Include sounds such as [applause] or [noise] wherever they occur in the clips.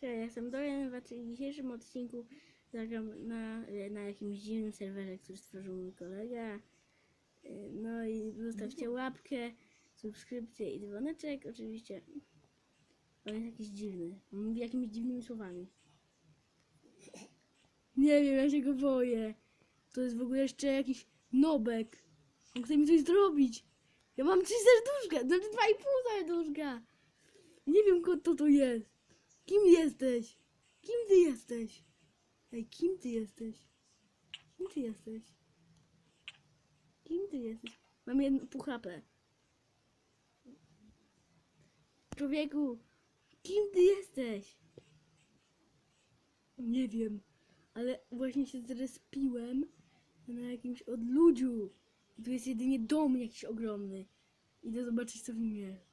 Cześć, ja jestem Dorian, w dzisiejszym odcinku zagram na, na jakimś dziwnym serwerze, który stworzył mój kolega. Y, No i zostawcie łapkę, subskrypcję i dzwoneczek, oczywiście. On jest jakiś dziwny, on mówi jakimiś dziwnymi słowami. Nie wiem, ja się go boję. To jest w ogóle jeszcze jakiś nobek. On chce mi coś zrobić. Ja mam trzy serduszka, znaczy dwa i pół serduszka. Nie wiem, kto to tu jest. Kim jesteś? Kim ty jesteś? Ej, kim ty jesteś? Kim ty jesteś? Kim ty jesteś? Mam jedno pół HP. Człowieku, kim ty jesteś? Nie wiem, ale właśnie się zrespiłem na jakimś odludziu. Tu jest jedynie dom jakiś ogromny. Idę zobaczyć, co w nim jest.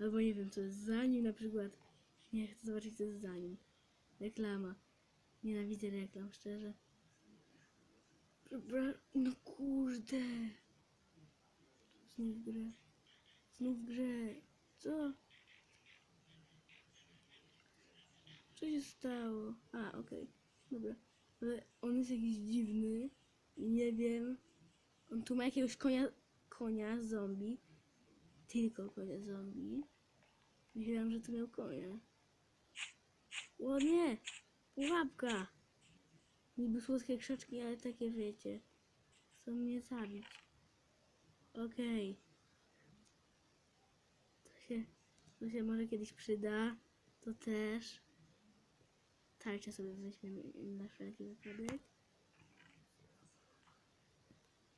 Albo nie wiem, co jest za nim na przykład. Nie chcę zobaczyć, co jest za nim. Reklama. Nienawidzę reklam, szczerze. No kurde. Znów grę. Znów grę. Co? Co się stało? A, okej. Dobra. Ale on jest jakiś dziwny. Nie wiem. On tu ma jakiegoś konia, konia zombie. Tylko konia zombie. Myślałam, że tu miał konia. O nie! Pułapka! Niby słodkie krzaczki, ale takie wiecie. Chcą mnie zabić. Okej. To się, to się może kiedyś przyda. To też. Tarczę sobie weźmiemy na wszelki wypadek.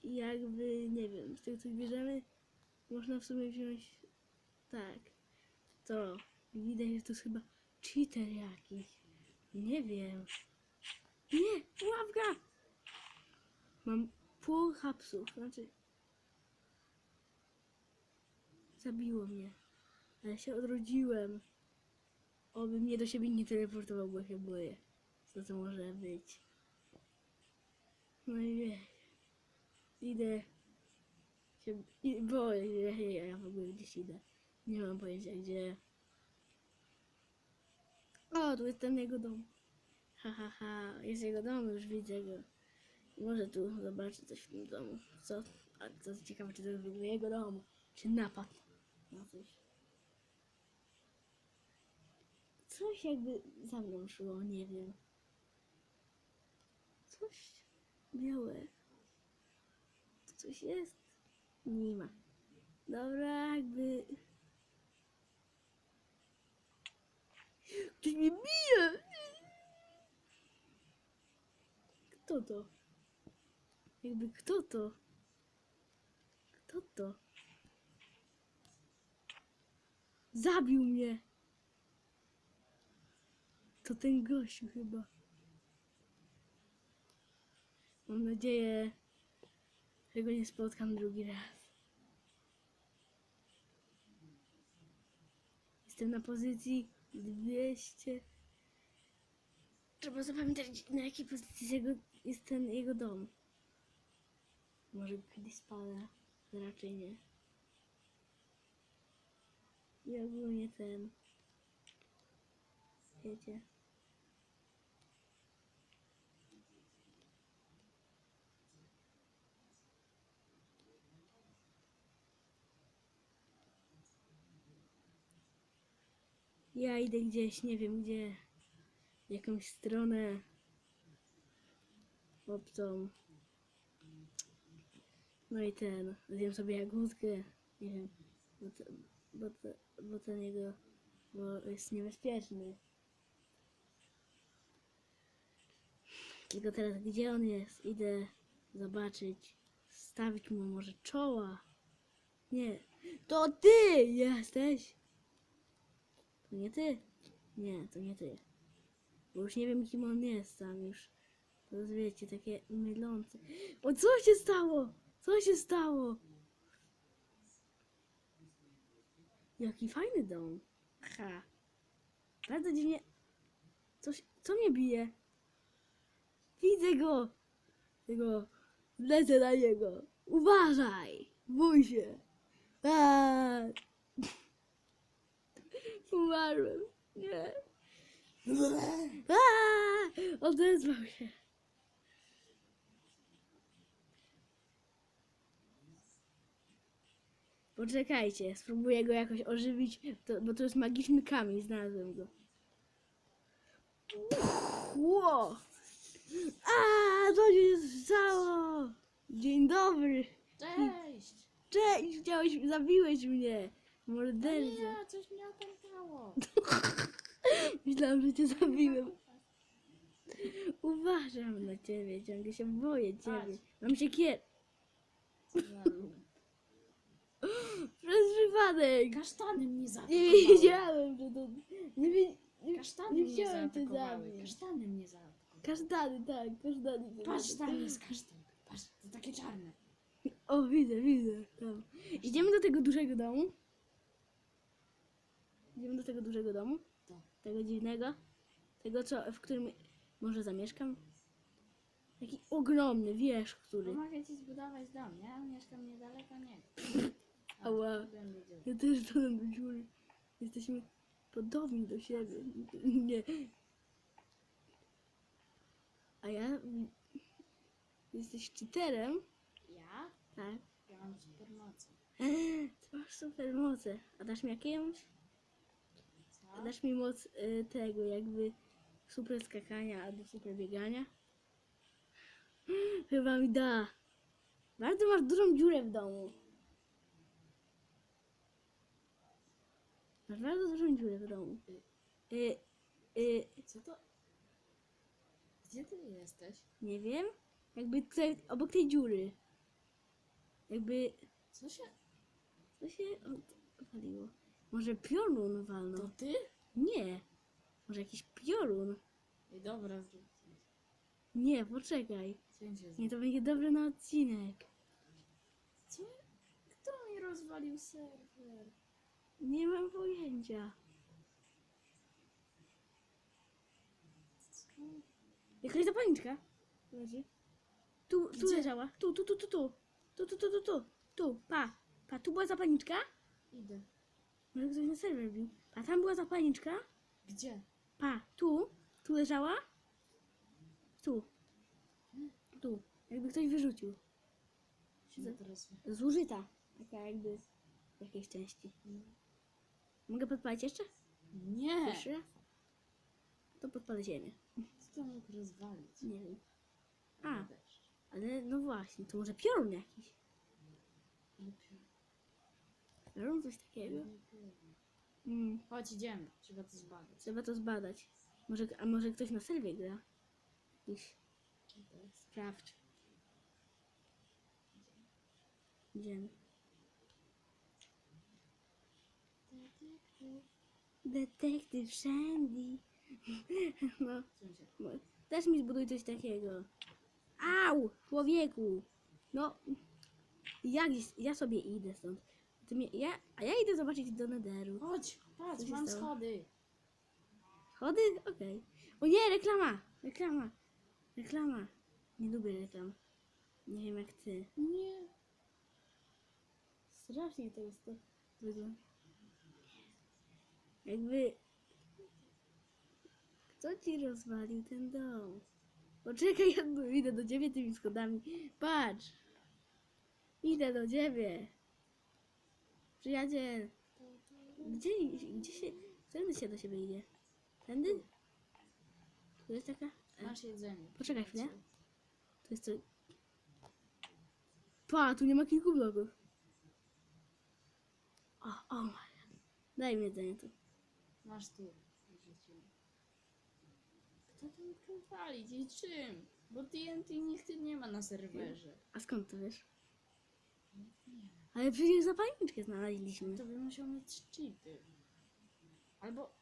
I jakby, nie wiem, z tego co bierzemy, można w sumie wziąć tak. To widać, że to jest chyba cheater jakiś. Nie wiem. Nie, łapka! Mam pół hapsów, znaczy... Zabiło mnie. Ale się odrodziłem. Oby mnie do siebie nie teleportował, bo się boję. Co to może być? No i wie. Idę. Się, boję się, ja, ja w ogóle gdzieś idę. Nie mam pojęcia gdzie. O, tu jest ten jego dom. Ha, ha, ha. Jest jego dom, już widzę go. Może tu zobaczę coś w tym domu. Co? A co ciekawe, czy to jest w jego dom? Czy napad na coś? Coś jakby za mną szło, nie wiem. Coś białe. To coś jest? Nie ma. Dobra, jakby... Ktoś mnie bije! Kto to? Jakby kto to? Kto to? Zabił mnie! To ten gościu chyba. Mam nadzieję, że go nie spotkam drugi raz. Jestem na pozycji 200. Trzeba zapamiętać, na jakiej pozycji jest, jego, jest ten jego dom. Może kiedyś spada, raczej nie. I ogólnie ten. Wiecie. Ja idę gdzieś, nie wiem gdzie. W jakąś stronę obcą. No i ten, zjem sobie jagódkę. Nie wiem, bo, te, bo, te, bo ten jego, bo jest niebezpieczny. Tylko teraz gdzie on jest? Idę zobaczyć, stawić mu może czoła. Nie, to ty jesteś! To nie ty? Nie, to nie ty. Bo już nie wiem, kim on jest tam już. To jest, wiecie, takie mylące. O, co się stało? Co się stało? Jaki fajny dom. Ha. Bardzo dziwnie. Coś, co mnie bije? Widzę go. Tego. Lecę na niego. Uważaj. Bój się. Aaaa. Umarłem. Nie. Aaa! Odezwał się. Poczekajcie, spróbuję go jakoś ożywić, to, bo to jest magiczny kamień, znalazłem go. Ło! A, to się stało! Dzień dobry! Cześć! Cześć, chciałeś, zabiłeś mnie! Morderca. Nie, coś mnie opętało. [laughs] Myślałam, że cię zabiłem. Uważam na ciebie, ciągle się boję ciebie. Mam się kier... [laughs] Przez przypadek! Kasztany mnie Nie zaatakowały. wiedziałem, że to... Nie, wie... nie, Kasztany nie mnie chciałem cię zaatakowały. zabić. Kasztany mnie zaatakowały. Kasztany, tak, kasztany. Patrz, tam jest kasztan. Patrz, to takie czarne. O, widzę, widzę. Idziemy do tego dużego domu. Idziemy do tego dużego domu. Tak. Tego dziwnego. Tego, co, w którym może zamieszkam. Taki ogromny, wiesz, który. Pomogę ci zbudować dom, nie? Mieszkam niedaleko, nie. [laughs] Ała. Ja też dodam do dziury. Jesteśmy podobni do siebie. [laughs] Nie. A ja... Jesteś cheaterem? Ja? Tak. Ja mam supermoce. Ty [gasps] masz super moce. A dasz mi jakąś? Dasz mi moc y, tego, jakby super skakania albo super biegania? [gasps] Chyba mi da. Bardzo masz dużą dziurę w domu. Masz bardzo dużą dziurę w domu. Y, y, Co to? Gdzie ty jesteś? nie wiem. Jakby tutaj, obok tej dziury. Jakby Co się... co się odpaliło. Może piorun To walnął? ty? Nie. Może jakiś piorun? Ej, dobra, zrób. Nie, poczekaj. Nie, to będzie dobre na odcinek. Co? Kto mi rozwalił serwer? Nie mam pojęcia. Co? Jakaś zapalniczka? Leży. Tu, tu Gdzie? leżała. Tu, tu, tu, tu, tu. Tu, tu, tu, tu, tu. Tu, pa. Pa, tu była zapalniczka. Idę. Może ktoś na serwer bił. Pa, tam była zapalniczka. Gdzie? Pa, tu. Tu leżała. Tu. Tu. Jakby ktoś wyrzucił. Teraz... Zużyta. Taka jakby w jakiejś części. Mogę podpalić jeszcze? Nie! Jeszcze raz? To podpalę ziemię. Co to mógł rozwalić? Nie wiem. A, ale no właśnie, to może piorun jakiś. Piorun coś takiego. Mm, Chodź, idziemy. Trzeba to zbadać. trzeba to zbadać. Może, a może ktoś na serwie gra? Jakiś sprawdź. Idziemy. Detektyw Shandy. [laughs] No, no, też mi zbuduj coś takiego. Au! Człowieku! No, jak, ja sobie idę stąd. Ty mnie, ja, a ja idę zobaczyć do Netheru. Chodź, patrz, się mam stało? schody. Schody? Okej. O nie, reklama! Reklama! Reklama! Nie lubię reklam. Nie wiem jak ty. Nie. Strasznie to jest to wygląda. Jakby... Kto ci rozwalił ten dom? Poczekaj, ja idę do ciebie tymi schodami. Patrz! Idę do ciebie. Przyjaciel. Gdzie, gdzie się... Którędy się do siebie idzie? Tędy? Tu jest taka... E, Masz jedzenie. Poczekaj chwilę. To jest to... Pa, tu nie ma kilku bloków. O, o, my. Daj mi jedzenie tu. Masz tu. Kto tam palić i czym? Bo TNT nigdy nie ma na serwerze. A skąd to wiesz? Ale przecież zapalniczkę znaleźliśmy. To by musiał mieć cheaty. Albo...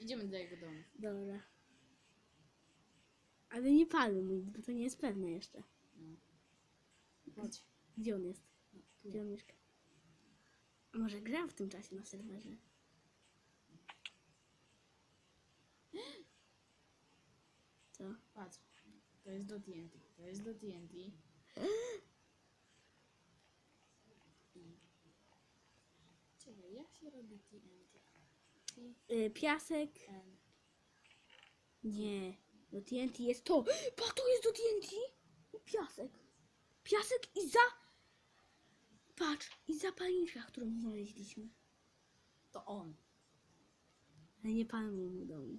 Idziemy do jego domu. Dobra. Ale nie palmy mu, bo to nie jest pewne jeszcze. No. Chodź. Gdzie on jest? No, tu. Gdzie on mieszka? A może gra w tym czasie na serwerze? Co? Patrz. To jest do TNT. To jest do TNT. I... Czekaj, jak się robi TNT? Y, piasek. TN. Nie. Do TNT jest to. Pa, to jest do TNT? I piasek. Piasek i za... Patrz, i zapalniczka, którą znaleźliśmy. To on. Ale nie palmy mu domu.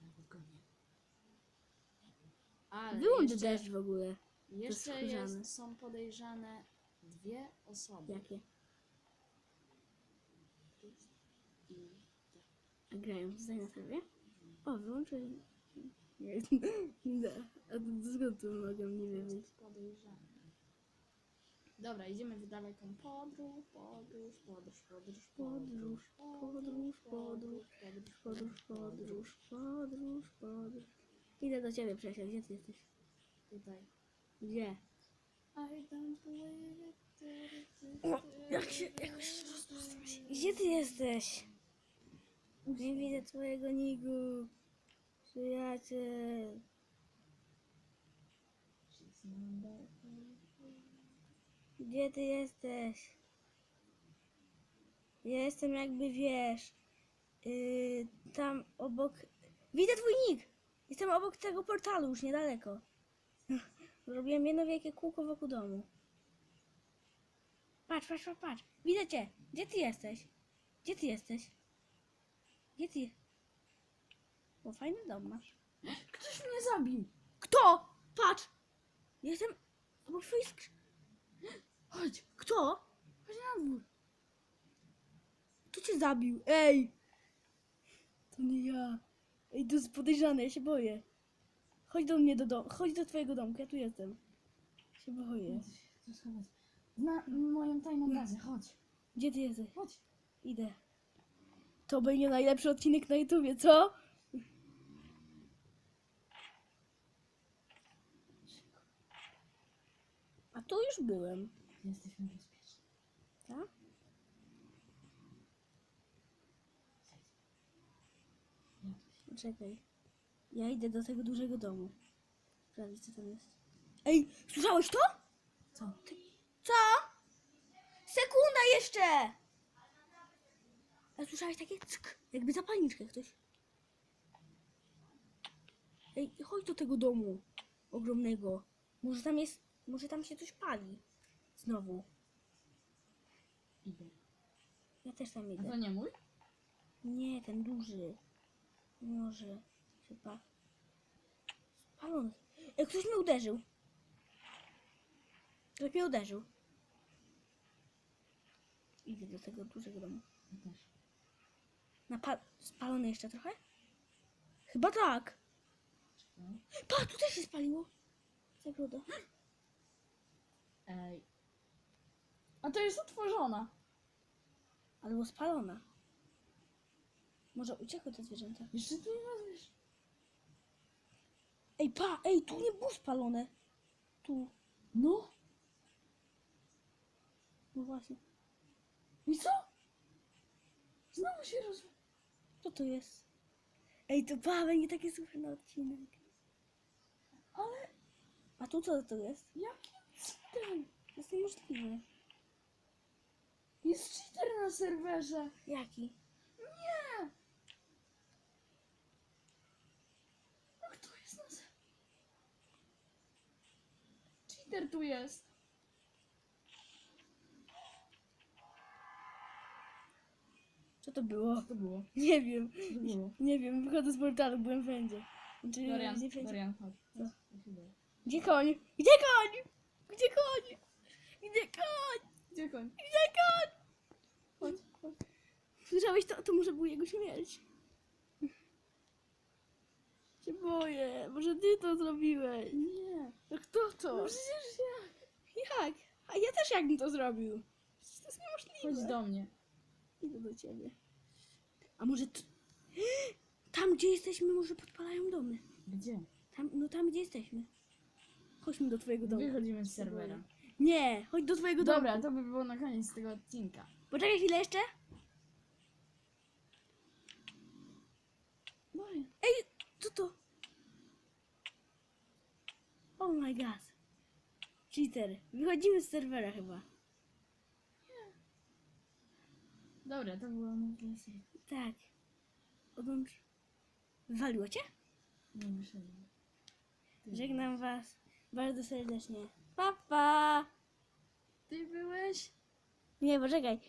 Nawet go nie. Ale Wyłącz jeszcze, deszcz w ogóle. jeszcze skórzane. jest, są podejrzane dwie osoby. Jakie? I A grają tutaj na serwie? O, wyłączyli. Nie. Da. A to skąd tu mogę nie jest podejrzane. Dobra, idziemy w daleką podróż, podróż, podróż, podróż, Podróż, podróż, podróż, Podróż, podróż, podróż, podróż. Idę do ciebie, przyjaciel. Gdzie ty jesteś? Tutaj. Gdzie? I don't believe it. O, jak się, jakoś się. Gdzie ty jesteś? Nie widzę twojego nigu. Przyjaciel. Gdzie ty jesteś? Ja jestem jakby wiesz. Yy, tam obok. Widzę twój nick! Jestem obok tego portalu, już niedaleko. [laughs] Zrobiłem jedno wielkie kółko wokół domu. Patrz, patrz, patrz, patrz. Widzę cię. Gdzie ty jesteś? Gdzie ty jesteś? Gdzie ty? O, fajny dom masz. Ktoś mnie zabił! Kto? Patrz! Jestem obok twojej skrzy... Chodź, Kto? chodź na dwór. Kto cię zabił? Ej! To nie ja. Ej, to jest podejrzane, ja się boję. Chodź do mnie do domu. Chodź do twojego domku, ja tu jestem. Się boję. Tu schować. Na moją tajną bazę, chodź. Gdzie ty jesteś? Chodź. Idę. To będzie najlepszy odcinek na YouTubie, co? A tu już byłem. Jesteśmy bezpieczni. Tak? Ja tu się... Czekaj. Ja idę do tego dużego domu. Sprawdzić, co tam jest. Ej, słyszałeś to? Co? Co? Sekunda jeszcze! A słyszałeś takie ck, jakby zapalniczkę ktoś. Ej, chodź do tego domu ogromnego. Może tam jest, może tam się coś pali. Znowu. Idę. Ja też tam A idę. to nie mój? Nie, ten duży. Może. Chyba. Spalony. Ej, ktoś mnie uderzył. Ktoś mnie uderzył. Idę do tego dużego domu. Ja też. Napa- spalony jeszcze trochę? Chyba tak. Pa, tu też się spaliło. Zagroda. Ej. A to jest otworzona. Ale była spalona. Może uciekły te zwierzęta. Jeszcze tu nie ma wiesz. Ej, pa, ej, tu nie było spalone. Tu. No. No właśnie. I co? Znowu się roz... Co to jest? Ej, to pa, będzie taki super na odcinek. Ale A tu co to jest? jaki cheater? Jest niemożliwe. Jest cheater na serwerze. Jaki? Nie. A kto jest na serwerze? Cheater tu jest. Co to było? Co to było? Nie wiem. Co to było? Nie wiem, wychodzę z portalu, byłem wszędzie. Znaczy, Dorian, gdzie wszędzie? Dorian, chodź. Co? Gdzie koń? Gdzie koń? Gdzie koń? Gdzie koń? Gdzie koń? Gdzie koń? Chodź, chodź. Słyszałeś to? To może był jego śmierć. Boję. Może ty to zrobiłeś. Nie. No kto to? No przecież ja. Jak? A ja też jakbym to zrobił. Przecież to jest niemożliwe. Chodź do mnie. Idę do ciebie. A może... T... [gasps] Tam, gdzie jesteśmy, może podpalają domy. Gdzie? Tam, no tam, gdzie jesteśmy. Chodźmy do twojego domu. Wychodzimy z serwera. Nie, chodź do twojego domu. Dobra, to by było na koniec tego odcinka. Poczekaj chwilę jeszcze. Ej, co to? Oh my god. Cheater. Wychodzimy z serwera chyba. Dobra, to było tyle serii. Tak. Odłącz. Wywaliło cię? Nie muszę. Żegnam was bardzo serdecznie. Pa, pa! Ty byłeś? Nie, poczekaj.